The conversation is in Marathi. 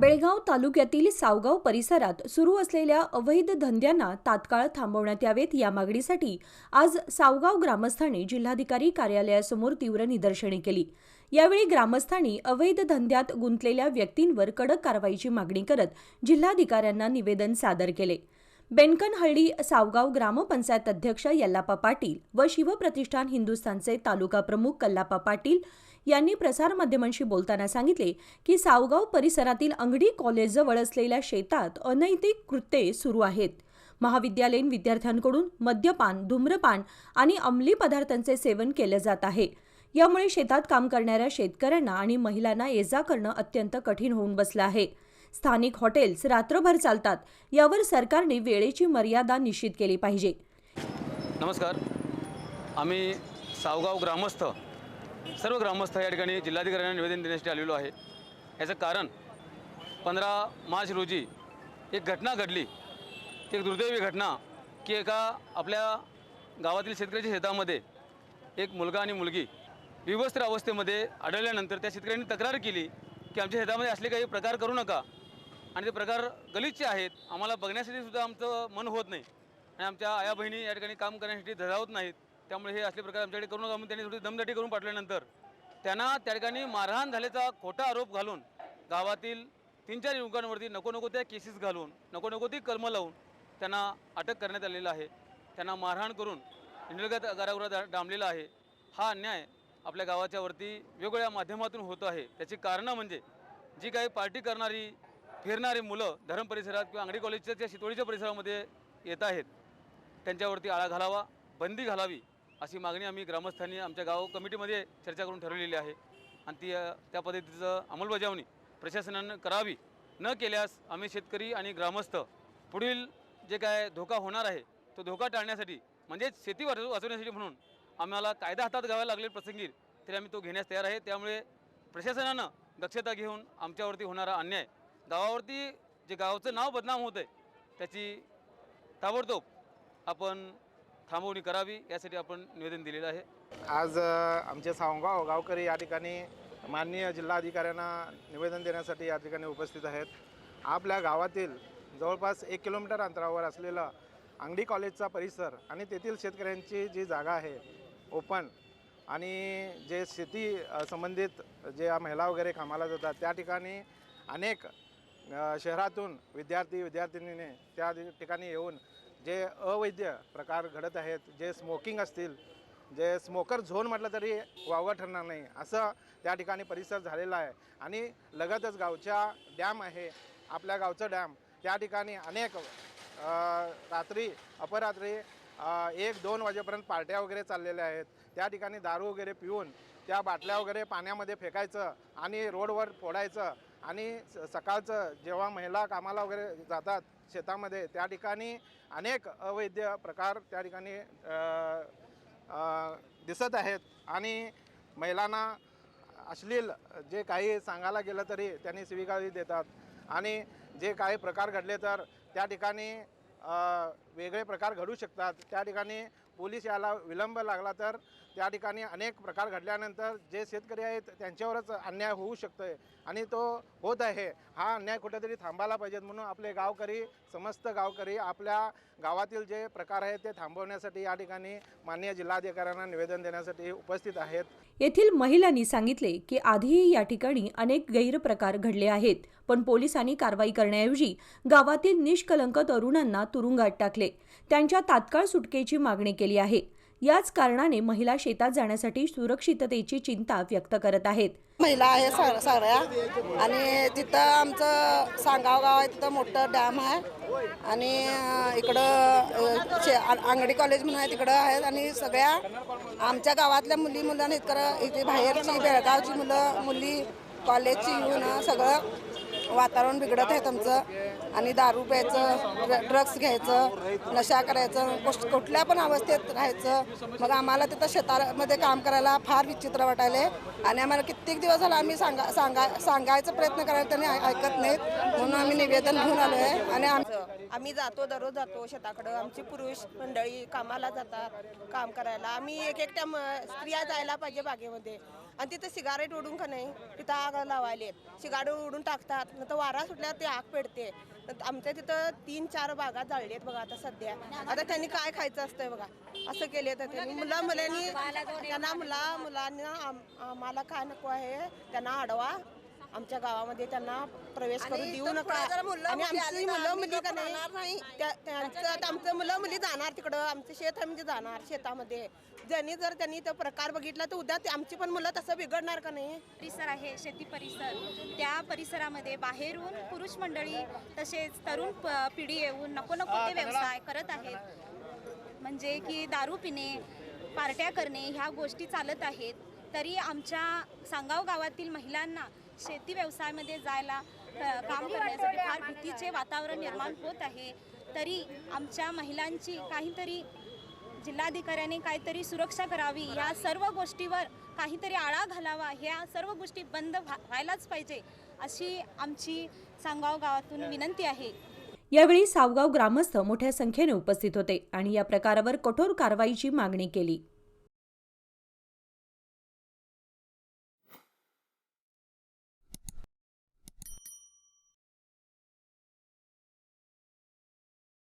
बेळगाव तालुक्यातील सावगाव परिसरात सुरू असलेल्या अवैध धंद्यांना तात्काळ थांबवण्यात यावेत या मागणीसाठी आज सावगाव ग्रामस्थांनी जिल्हाधिकारी कार्यालयासमोर तीव्र निदर्शने केली. यावेळी ग्रामस्थांनी अवैध धंद्यात गुंतलेल्या व्यक्तींवर कडक कारवाईची मागणी करत जिल्हाधिकाऱ्यांना निवेदन सादर केले. बेनकनहळ्ळी सावगाव ग्रामपंचायत अध्यक्ष यल्लापा पाटील व शिवप्रतिष्ठान हिंदुस्थानचे तालुका प्रमुख कल्लापा पाटील यांनी प्रसारमाध्यमांशी बोलताना सांगितले की सावगाव परिसरातील अंगडी कॉलेजजवळ असलेल्या शेतात अनैतिक कृत्ये सुरू आहेत. महाविद्यालयीन विद्यार्थ्यांकडून मद्यपान धूम्रपान आणि अंमली पदार्थांचे सेवन केले जात आहे. यामुळे शेतात काम करणाऱ्या शेतकऱ्यांना आणि महिलांना ये जा करणं अत्यंत कठीण होऊन बसलं आहे. स्थानिक हॉटेल्स रात्रभर चालतात यावर सरकारने वेळेची मर्यादा निश्चित केली पाहिजे. नमस्कार. आम्ही सावगाव ग्रामस्थ सर्व ग्रामस्थ या ठिकाणी जिल्हाधिकाऱ्यांना निवेदन देण्यासाठी आलेलो आहे. याचं कारण पंधरा मार्च रोजी एक घटना घडली. ती एक दुर्दैवी घटना की एका आपल्या गावातील शेतकऱ्याच्या शेतामध्ये एक मुलगा आणि मुलगी विवस्त्र अवस्थेमध्ये आढळल्यानंतर त्या शेतकऱ्यांनी तक्रार केली की आमच्या शेतामध्ये असले काही प्रकार करू नका. आणि ते प्रकार गलिच्छ आहेत. आम्हाला बघण्यासाठी सुद्धा आमचं मन होत नाही. आणि आमच्या आया बहिणी या ठिकाणी काम करण्यासाठी धजावत नाहीत. त्यामुळे हे असले प्रकार आमच्याकडे करू नका. म्हणून त्यांनी थोडी दमदाटी करून पाठवल्यानंतर त्यांना त्या ठिकाणी मारहाण झाल्याचा खोटा आरोप घालून गावातील तीन चार युवकांवरती नको नको त्या केसेस घालून नको नको ती कलमं लावून त्यांना अटक करण्यात आलेलं आहे. त्यांना मारहाण करून निलगत कारागृहात डांबलेला आहे. हा अन्याय आपल्या गावाच्या वरती वेगवेगळ्या माध्यमातून होतो आहे. त्याची कारणं म्हणजे जी काही पार्टी करणारी फिरणारी मुलं धरम परिसरात किंवा अंगडी कॉलेजच्या त्या शितोळीच्या परिसरामध्ये येत आहेत. त्यांच्यावरती आळा घालावा बंदी घालावी. अशी मागणी आम्ही ग्रामस्थांनी आमच्या गाव कमिटीमध्ये चर्चा करून ठरवलेली आहे. आणि ती त्या पद्धतीचं अंमलबजावणी प्रशासनानं करावी. न केल्यास आम्ही शेतकरी आणि ग्रामस्थ पुढील जे काय धोका होणार आहे तो धोका टाळण्यासाठी म्हणजेच शेती वाच वाचवण्यासाठी म्हणून आम्हाला कायदा हातात घ्यावा लागलेल प्रसंगी तरी आम्ही तो घेण्यास तयार आहे. त्यामुळे प्रशासनानं दक्षता घेऊन आमच्यावरती होणारा अन्याय गावावरती जे गावाचं नाव बदनाम होतं आहे त्याची ताबडतोब आपण थांबवणी करावी यासाठी आपण निवेदन दिलेलं आहे. आज आमचे सावगाव गावकरी या ठिकाणी माननीय जिल्हाधिकाऱ्यांना निवेदन देण्यासाठी या ठिकाणी उपस्थित आहेत. आपल्या गावातील जवळपास एक किलोमीटर अंतरावर असलेलं अंगडी कॉलेजचा परिसर आणि तेथील शेतकऱ्यांची जी जागा आहे ओपन आणि जे शेती संबंधित जे महिला वगैरे कामाला जातात त्या ठिकाणी अनेक शहरातून विद्यार्थी विद्यार्थिनीने त्या ठिकाणी येऊन जे अवैध प्रकार घडत आहेत जे स्मोकिंग असतील जे स्मोकर झोन म्हटलं तरी वावं ठरणार नाही. असं त्या ठिकाणी परिसर झालेला आहे. आणि लगतच गावच्या डॅम आहे आपल्या गावचं डॅम. त्या ठिकाणी अनेक रात्री अपरात्री एक दोन वाजेपर्यंत पार्ट्या वगैरे चाललेल्या आहेत. त्या ठिकाणी दारू वगैरे पिऊन त्या बाटल्या वगैरे पाण्यामध्ये फेकायचं आणि रोडवर फोडायचं आणि स- सकाळचं जेव्हा महिला कामाला वगैरे जातात शेतामध्ये त्या ठिकाणी अनेक अवैध प्रकार त्या ठिकाणी दिसत आहेत. आणि महिलांना अश्लील जे काही सांगायला गेलं तरी त्यांनी स्वीकारी देतात. आणि जे काही प्रकार घडले तर त्या ठिकाणी वेगळे प्रकार घडू शकतात. त्या ठिकाणी पोलीस याला विलंब लागला तर त्या ठिकाणी अनेक प्रकार घडल्यानंतर जे शेतकरी आहेत त्यांच्यावरच अन्याय होऊ शकतो आहे आणि तो होत आहे. हा अन्याय कुठेतरी थांबायला पाहिजेत म्हणून आपले गावकरी समस्त गावकरी आपल्या गावातील जे प्रकार आहेत ते थांबवण्यासाठी या ठिकाणी माननीय जिल्हाधिकाऱ्यांना निवेदन देण्यासाठी उपस्थित आहेत. येथील महिलांनी सांगितले की आधीही या ठिकाणी अनेक गैरप्रकार घडले आहेत. पण पोलिसांनी कारवाई करण्याऐवजी गावातील निष्कलंक तरुणांना तुरुंगात टाकले. त्यांच्या तात्काळ सुटकेची मागणी केली आहे. याच कारणाने महिला शेतात जाण्यासाठी सुरक्षिततेची चिंता व्यक्त करत आहेत. महिला आहे सगळ्या आणि तिथं आमचं सांगाव गाव आहे तिथं मोठं डॅम आहे. आणि इकडं शे- आ- आंगडी कॉलेज म्हणून आहे तिकडं आहेत. आणि सगळ्या आमच्या गावातल्या मुली मुलांना इतकं इथे बाहेरची बेळगावची मुलं मुली कॉलेजची येऊन सगळं वातावरण बिघडत आहे आमचं आणि दारू प्यायचं ड्र- ड्रग्स घ्यायचं नशा करायचं कुठ- कुठल्या पण अवस्थेत राहायचं मग आम्हाला तिथं शेतामध्ये काम करायला फार विचित्र वाटायले आणि आम्हाला कित्येक दिवस झाला आम्ही सांगा सांगा सांगायचा प्रयत्न करायला त्यांनी ऐकत नाहीत. म्हणून आम्ही निवेदन घेऊन आलो आहे आणि आम आम्ही जातो दररोज जातो शेताकडं. आमची पुरुष मंडळी कामाला जातात काम करायला. आम्ही एक एकट्या म- स्त्रिया जायला पाहिजे बागेमध्ये. आणि तिथं सिगारेट ओढून का नाही तिथं आग लावायले सिगारेट ओढून टाकतात नंतर वारा सुटल्यावर ते आग पेटते आमच्या तिथं तीन चार बागा जाळली आहेत बघा आता सध्या. आता त्यांनी काय खायचं असतंय बघा. असं केले तर त्यांनी. मुला मुलांनी त्यांना मुला मुलांना आम्हाला काय नको आहे त्यांना अडवा आमच्या गावामध्ये त्यांना प्रवेश करू देऊ नका. आणि आमची मुलं मुली का नाही त्यांचं आमचं मुलं मुली जाणार तिकडं आमचं शेत म्हणजे जाणार शेतामध्ये. ज्यांनी जर त्यांनी तो प्रकार बघितला तर उद्या ते आमची पण मुलं तसं बिघडणार का नाही? परिसर आहे शेती परिसर. त्या परिसरामध्ये बाहेरून पुरुष मंडळी तसेच तरुण पिढी येऊन नको नको ते व्यवसाय करत आहेत. म्हणजे की दारू पिणे पार्ट्या करणे ह्या गोष्टी चालत आहेत. तरी आमच्या सांगाव गावातील महिलांना शेती व्यवसायामध्ये जायला काम करण्यासाठी फार भीतीचे वातावरण निर्माण होत आहे. तरी आमच्या महिलांची काहीतरी जिल्हाधिकाऱ्यांनी काहीतरी सुरक्षा करावी या सर्व गोष्टीवर काहीतरी आळा घालावा ह्या सर्व गोष्टी बंद व्हा- व्हायलाच पाहिजे अशी आमची सांगाव गावातून विनंती आहे. यावेळी सावगाव ग्रामस्थ मोठ्या संख्येने उपस्थित होते आणि या प्रकारावर कठोर कारवाईची मागणी केली.